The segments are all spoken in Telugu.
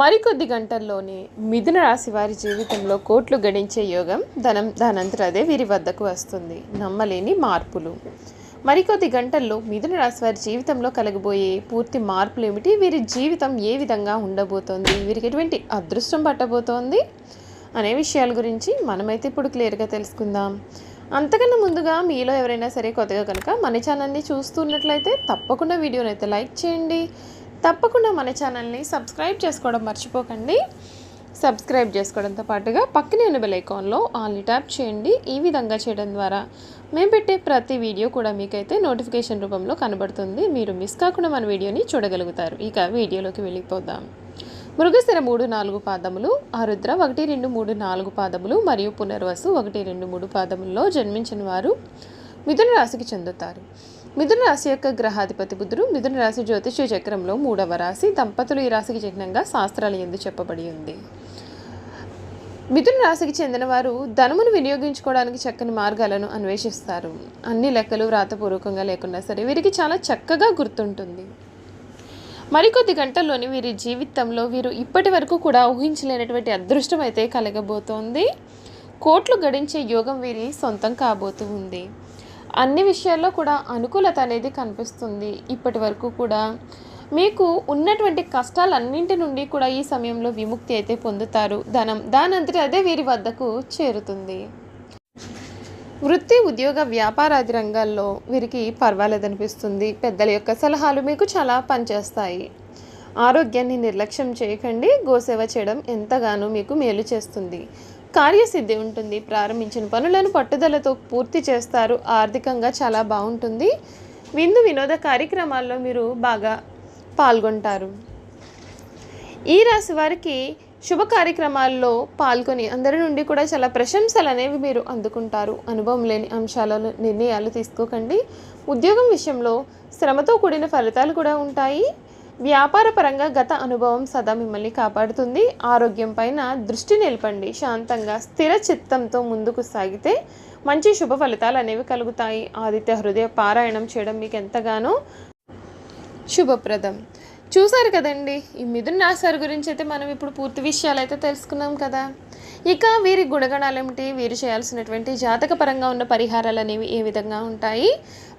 మరికొద్ది గంటల్లోనే మిథున రాశి వారి జీవితంలో కోట్లు గడించే యోగం ధనం దానంతట అదే వీరి వద్దకు వస్తుంది. నమ్మలేని మార్పులు. మరికొద్ది గంటల్లో మిథున రాశి వారి జీవితంలో కలగబోయే పూర్తి మార్పులు ఏమిటి? వీరి జీవితం ఏ విధంగా ఉండబోతోంది? వీరికి ఎటువంటి అదృష్టం పట్టబోతోంది? అనే విషయాల గురించి మనమైతే ఇప్పుడు క్లియర్గా తెలుసుకుందాం. అంతకన్నా ముందుగా మీలో ఎవరైనా సరే కొత్తగా కనుక మన ఛానల్ని చూస్తున్నట్లయితే తప్పకుండా వీడియోని అయితే లైక్ చేయండి. తప్పకుండా మన ఛానల్ని సబ్స్క్రైబ్ చేసుకోవడం మర్చిపోకండి. సబ్స్క్రైబ్ చేసుకోవడంతో పాటుగా పక్కనే ఉన్న బెల్ ఐకాన్లో ఆల్ని ట్యాప్ చేయండి. ఈ విధంగా చేయడం ద్వారా మేము పెట్టే ప్రతి వీడియో కూడా మీకైతే నోటిఫికేషన్ రూపంలో కనబడుతుంది. మీరు మిస్ కాకుండా మన వీడియోని చూడగలుగుతారు. ఇక వీడియోలోకి వెళ్ళిపోదాం. మృగశిర మూడు నాలుగు పాదములు ఆరుద్ర ఒకటి రెండు మూడు నాలుగు పాదములు మరియు పునర్వసు ఒకటి రెండు మూడు పాదముల్లో జన్మించిన వారు మిథున రాశికి చెందుతారు. మిథున రాశి యొక్క గ్రహాధిపతి బుధుడు మిథున రాశి జ్యోతిష్య చక్రంలో మూడవ రాశి. దంపతులు ఈ రాశికి చిహ్నంగా శాస్త్రాలు ఎందు చెప్పబడి ఉంది. మిథున రాశికి చెందిన వారు ధనమును వినియోగించుకోవడానికి చక్కని మార్గాలను అన్వేషిస్తారు. అన్ని లెక్కలు వ్రాతపూర్వకంగా లేకున్నా సరే వీరికి చాలా చక్కగా గుర్తుంటుంది. మరికొద్ది గంటల్లోని వీరి జీవితంలో వీరు ఇప్పటి వరకు కూడా ఊహించలేనటువంటి అదృష్టం అయితే కలగబోతోంది. కోట్లు గడించే యోగం వీరి సొంతం కాబోతూ ఉంది. అన్ని విషయాల్లో కూడా అనుకూలత అనేది కనిపిస్తుంది. ఇప్పటి వరకు కూడా మీకు ఉన్నటువంటి కష్టాలన్నింటి నుండి కూడా ఈ సమయంలో విముక్తి అయితే పొందుతారు. ధనం దానంతటి అదే వీరి వద్దకు చేరుతుంది. వృత్తి ఉద్యోగ వ్యాపారాది రంగాల్లో వీరికి పర్వాలేదనిపిస్తుంది. పెద్దల యొక్క సలహాలు మీకు చాలా పనిచేస్తాయి. ఆరోగ్యాన్ని నిర్లక్ష్యం చేయకండి. గోసేవ చేయడం ఎంతగానో మీకు మేలు చేస్తుంది. కార్యసిద్ధి ఉంటుంది. ప్రారంభించిన పనులను పట్టుదలతో పూర్తి చేస్తారు. ఆర్థికంగా చాలా బాగుంటుంది. విందు వినోద కార్యక్రమాల్లో మీరు బాగా పాల్గొంటారు. ఈ రాశి వారికి శుభ కార్యక్రమాల్లో పాల్గొని అందరి నుండి కూడా చాలా ప్రశంసలు అనేవి మీరు అందుకుంటారు. అనుభవం లేని అంశాలలో నిర్ణయాలు తీసుకోకండి. ఉద్యోగం విషయంలో శ్రమతో కూడిన ఫలితాలు కూడా ఉంటాయి. వ్యాపార పరంగా గత అనుభవం సదా మిమ్మల్ని కాపాడుతుంది. ఆరోగ్యం పైన దృష్టి నిలపండి. శాంతంగా స్థిర చిత్తంతో ముందుకు సాగితే మంచి శుభ ఫలితాలు అనేవి కలుగుతాయి. ఆదిత్య హృదయ పారాయణం చేయడం మీకు ఎంతగానో శుభప్రదం. చూసారు కదండి. ఈ మిథున్ రాశి గురించి అయితే మనం ఇప్పుడు పూర్తి విషయాలు అయితే తెలుసుకున్నాం కదా. ఇక వీరి గుణగణాలు ఏమిటి? వీరు చేయాల్సినటువంటి జాతకపరంగా ఉన్న పరిహారాలు అనేవి ఏ విధంగా ఉంటాయి?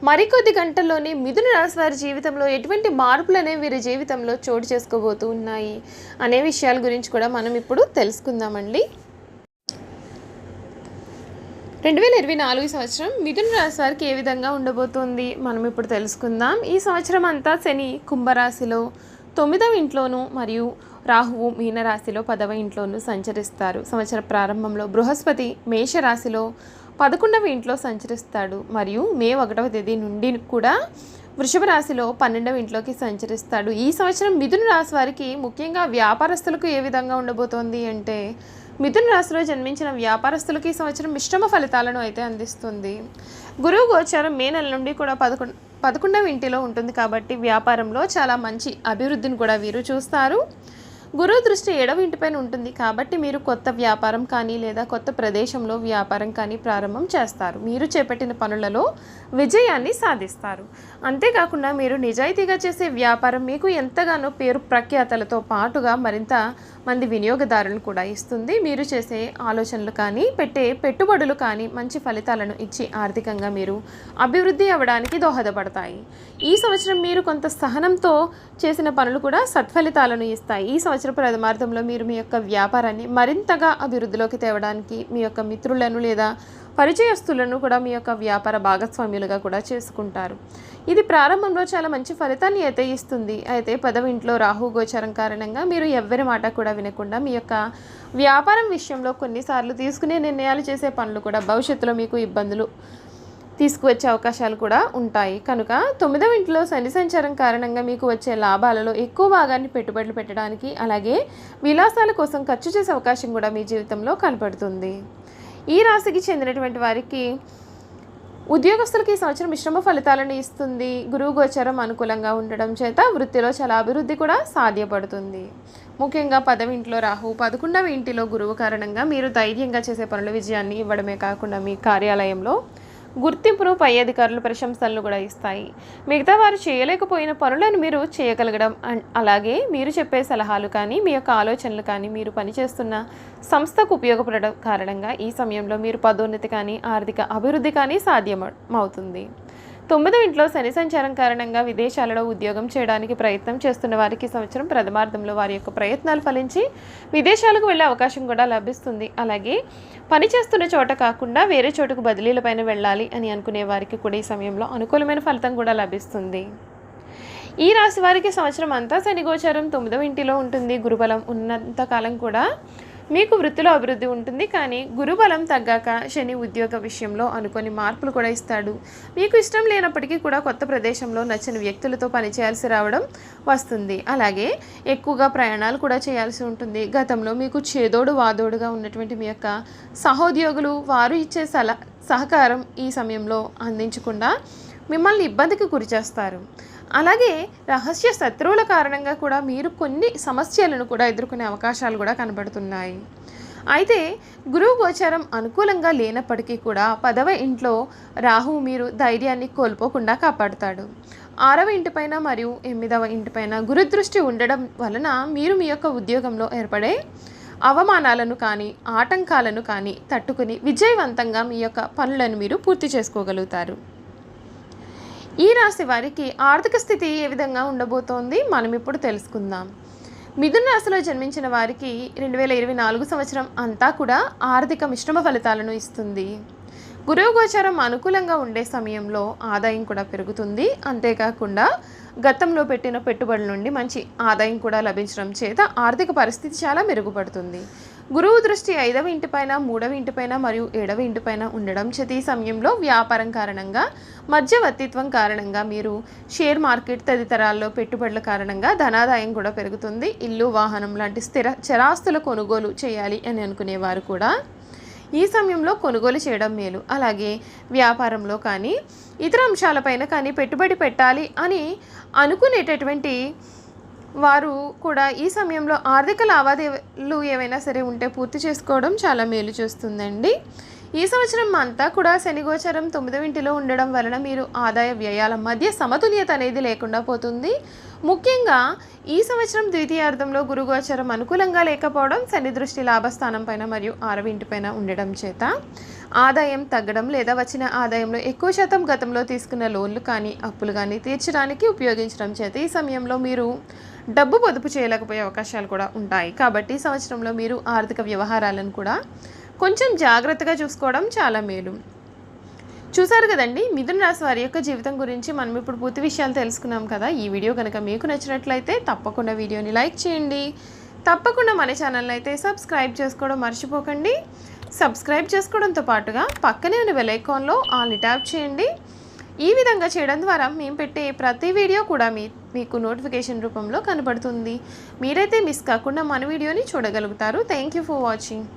మరికొద్ది గంటల్లోనే మిథున రాశి వారి జీవితంలో ఎటువంటి మార్పులు అనేవి వీరి జీవితంలో చోటు చేసుకోబోతూ ఉన్నాయి? అనే విషయాల గురించి కూడా మనం ఇప్పుడు తెలుసుకుందామండి. రెండు వేల ఇరవై నాలుగు సంవత్సరం మిథున రాశి వారికి ఏ విధంగా ఉండబోతోంది? మనం ఇప్పుడు తెలుసుకుందాం. ఈ సంవత్సరం అంతా శని కుంభరాశిలో తొమ్మిదవ ఇంట్లోనూ మరియు రాహువు మీనరాశిలో పదవ ఇంట్లోనూ సంచరిస్తారు. సంవత్సర ప్రారంభంలో బృహస్పతి మేషరాశిలో పదకొండవ ఇంట్లో సంచరిస్తాడు. మరియు మే ఒకటవ తేదీ నుండి కూడా వృషభ రాశిలో పన్నెండవ ఇంట్లోకి సంచరిస్తాడు. ఈ సంవత్సరం మిథున రాశి వారికి ముఖ్యంగా వ్యాపారస్తులకు ఏ విధంగా ఉండబోతోంది అంటే మిథున రాశిలో జన్మించిన వ్యాపారస్తులకి ఈ సంవత్సరం మిశ్రమ ఫలితాలను అయితే అందిస్తుంది. గురువు గోచారం మే నెల నుండి కూడా పదకొండు పదకొండవ ఇంటిలో ఉంటుంది కాబట్టి వ్యాపారంలో చాలా మంచి అభివృద్ధిని కూడా వీరు చూస్తారు. గురువు దృష్టి ఏడవ ఇంటిపైన ఉంటుంది కాబట్టి మీరు కొత్త వ్యాపారం కానీ లేదా కొత్త ప్రదేశంలో వ్యాపారం కానీ ప్రారంభం చేస్తారు. మీరు చేపట్టిన పనులలో విజయాన్ని సాధిస్తారు. అంతేకాకుండా మీరు నిజాయితీగా చేసే వ్యాపారం మీకు ఎంతగానో పేరు ప్రఖ్యాతలతో పాటుగా మరింత మంది వినియోగదారులను కూడా ఇస్తుంది. మీరు చేసే ఆలోచనలు కానీ పెట్టే పెట్టుబడులు కానీ మంచి ఫలితాలను ఇచ్చి ఆర్థికంగా మీరు అభివృద్ధి అవ్వడానికి దోహదపడతాయి. ఈ సంవత్సరం మీరు కొంత సహనంతో చేసిన పనులు కూడా సత్ఫలితాలను ఇస్తాయి. ఈ సంవత్సరం ప్రథమార్థంలో మీరు మీ యొక్క వ్యాపారాన్ని మరింతగా అభివృద్ధిలోకి తేవడానికి మీ యొక్క మిత్రులను లేదా పరిచయస్తులను కూడా మీ యొక్క వ్యాపార భాగస్వామ్యులుగా కూడా చేసుకుంటారు. ఇది ప్రారంభంలో చాలా మంచి ఫలితాన్ని అయితే ఇస్తుంది. అయితే పదవి ఇంట్లో రాహు గోచరం కారణంగా మీరు ఎవ్వరి మాట కూడా వినకుండా మీ యొక్క వ్యాపారం విషయంలో కొన్నిసార్లు తీసుకునే నిర్ణయాలు చేసే పనులు కూడా భవిష్యత్తులో మీకు ఇబ్బందులు తీసుకువచ్చే అవకాశాలు కూడా ఉంటాయి. కనుక తొమ్మిదవ ఇంట్లో శని సంచారం కారణంగా మీకు వచ్చే లాభాలలో ఎక్కువ భాగాన్ని పెట్టుబడులు పెట్టడానికి అలాగే విలాసాల కోసం ఖర్చు చేసే అవకాశం కూడా మీ జీవితంలో కనపడుతుంది. ఈ రాశికి చెందినటువంటి వారికి ఉద్యోగస్తులకి ఈ సంవత్సరం మిశ్రమ ఫలితాలను ఇస్తుంది. గురువు గోచరం అనుకూలంగా ఉండడం చేత వృత్తిలో చాలా అభివృద్ధి కూడా సాధ్యపడుతుంది. ముఖ్యంగా పదవి ఇంట్లో రాహు పదకొండవ ఇంటిలో గురువు కారణంగా మీరు ధైర్యంగా చేసే పనుల విజయాన్ని ఇవ్వడమే కాకుండా మీ కార్యాలయంలో గుర్తింపును పై అధికారులు ప్రశంసలను కూడా ఇస్తాయి. మిగతా వారు చేయలేకపోయిన పనులను మీరు చేయగలగడం అలాగే మీరు చెప్పే సలహాలు కానీ మీ యొక్క ఆలోచనలు కానీ మీరు పనిచేస్తున్న సంస్థకు ఉపయోగపడడం కారణంగా ఈ సమయంలో మీరు పదోన్నతి కానీ ఆర్థిక అభివృద్ధి కానీ సాధ్యమవుతుంది తొమ్మిదో ఇంట్లో శని సంచారం కారణంగా విదేశాలలో ఉద్యోగం చేయడానికి ప్రయత్నం చేస్తున్న వారికి సంవత్సరం ప్రథమార్థంలో వారి యొక్క ప్రయత్నాలు ఫలించి విదేశాలకు వెళ్ళే అవకాశం కూడా లభిస్తుంది. అలాగే పని చేస్తున్న చోట కాకుండా వేరే చోటుకు బదిలీలపైన వెళ్ళాలి అని అనుకునే వారికి కూడా ఈ సమయంలో అనుకూలమైన ఫలితం కూడా లభిస్తుంది. ఈ రాశి వారికి సంవత్సరం అంతా శని గోచారం తొమ్మిదవ ఇంటిలో ఉంటుంది. గురుబలం ఉన్నంతకాలం కూడా మీకు వృత్తిలో అభివృద్ధి ఉంటుంది కానీ గురుబలం తగ్గాక శని ఉద్యోగ విషయంలో అనుకొని మార్పులు కూడా ఇస్తాడు. మీకు ఇష్టం లేనప్పటికీ కూడా కొత్త ప్రదేశంలో నచ్చిన వ్యక్తులతో పనిచేయాల్సి రావడం వస్తుంది. అలాగే ఎక్కువగా ప్రయాణాలు కూడా చేయాల్సి ఉంటుంది. గతంలో మీకు చేదోడు వాదోడుగా ఉన్నటువంటి మీ యొక్క సహోద్యోగులు వారు ఇచ్చే సల సహకారం ఈ సమయంలో అందించకుండా మిమ్మల్ని ఇబ్బందికి గురి చేస్తారు. అలాగే రహస్య శత్రువుల కారణంగా కూడా మీరు కొన్ని సమస్యలను కూడా ఎదుర్కొనే అవకాశాలు కూడా కనబడుతున్నాయి. అయితే గురువు గోచారం అనుకూలంగా లేనప్పటికీ కూడా పదవ ఇంట్లో రాహు మీరు ధైర్యాన్ని కోల్పోకుండా కాపాడుతాడు. ఆరవ ఇంటిపైన మరియు ఎనిమిదవ ఇంటిపైన గురుదృష్టి ఉండడం వలన మీరు మీ యొక్క ఉద్యోగంలో ఏర్పడే అవమానాలను కానీ ఆటంకాలను కానీ తట్టుకుని విజయవంతంగా మీ యొక్క పనులను మీరు పూర్తి చేసుకోగలుగుతారు. ఈ రాశి వారికి ఆర్థిక స్థితి ఏ విధంగా ఉండబోతోంది మనం ఇప్పుడు తెలుసుకుందాం. మిథున రాశిలో జన్మించిన వారికి రెండు వేల ఇరవై నాలుగు సంవత్సరం అంతా కూడా ఆర్థిక మిశ్రమ ఫలితాలను ఇస్తుంది. గురువు గోచారం అనుకూలంగా ఉండే సమయంలో ఆదాయం కూడా పెరుగుతుంది. అంతేకాకుండా గతంలో పెట్టిన పెట్టుబడుల నుండి మంచి ఆదాయం కూడా లభించడం చేత ఆర్థిక పరిస్థితి చాలా మెరుగుపడుతుంది. గురువు దృష్టి ఐదవ ఇంటిపైన మూడవ ఇంటిపైన మరియు ఏడవ ఇంటిపైన ఉండడం చేత ఈ సమయంలో వ్యాపారం కారణంగా మధ్యవర్తిత్వం కారణంగా మీరు షేర్ మార్కెట్ తదితరాల్లో పెట్టుబడుల కారణంగా ధనాదాయం కూడా పెరుగుతుంది. ఇల్లు వాహనం లాంటి స్థిర చరాస్తుల కొనుగోలు చేయాలి అని అనుకునేవారు కూడా. ఈ సమయంలో కొనుగోలు చేయడం మేలు. అలాగే వ్యాపారంలో కానీ ఇతర అంశాలపైన కానీ పెట్టుబడి పెట్టాలి అని అనుకునేటటువంటి వారు కూడా ఈ సమయంలో ఆర్థిక లావాదేవీలు ఏవైనా సరే ఉంటే పూర్తి చేసుకోవడం చాలా మేలు చేస్తుందండి. ఈ సంవత్సరం అంతా కూడా శని గోచరం తొమ్మిదవ ఇంటిలో ఉండడం వలన మీరు ఆదాయ వ్యయాల మధ్య సమతుల్యత అనేది లేకుండా పోతుంది. ముఖ్యంగా ఈ సంవత్సరం ద్వితీయార్థంలో గురుగోచరం అనుకూలంగా లేకపోవడం శని దృష్టి లాభస్థానం పైన మరియు ఆరవింటి పైన ఉండడం చేత ఆదాయం తగ్గడం లేదా వచ్చిన ఆదాయంలో ఎక్కువ శాతం గతంలో తీసుకున్న లోన్లు కానీ అప్పులు కానీ తీర్చడానికి ఉపయోగించడం చేత ఈ సమయంలో మీరు డబ్బు పొదుపు చేయలేకపోయే అవకాశాలు కూడా ఉంటాయి. కాబట్టి సంవత్సరంలో మీరు ఆర్థిక వ్యవహారాలను కూడా కొంచెం జాగ్రత్తగా చూసుకోవడం చాలా మేలు. చూసారు కదండి మిథున రాశి వారి యొక్క జీవితం గురించి మనం ఇప్పుడు పూర్తి విషయాలు తెలుసుకున్నాం కదా. ఈ వీడియో కనుక మీకు నచ్చినట్లయితే తప్పకుండా వీడియోని లైక్ చేయండి. తప్పకుండా మన ఛానల్ అయితే సబ్స్క్రైబ్ చేసుకోవడం మర్చిపోకండి. సబ్స్క్రైబ్ చేసుకోవడంతో పాటుగా పక్కనే ఉన్న వెలైకాన్లో ఆల్ని ట్యాప్ చేయండి. ఈ విధంగా చేయడం ద్వారా మేము పెట్టే ప్రతి వీడియో కూడా మీ మీకు నోటిఫికేషన్ రూపంలో కనబడుతుంది. మీరైతే మిస్ కాకుండా మన వీడియోని చూడగలుగుతారు. Thank you for watching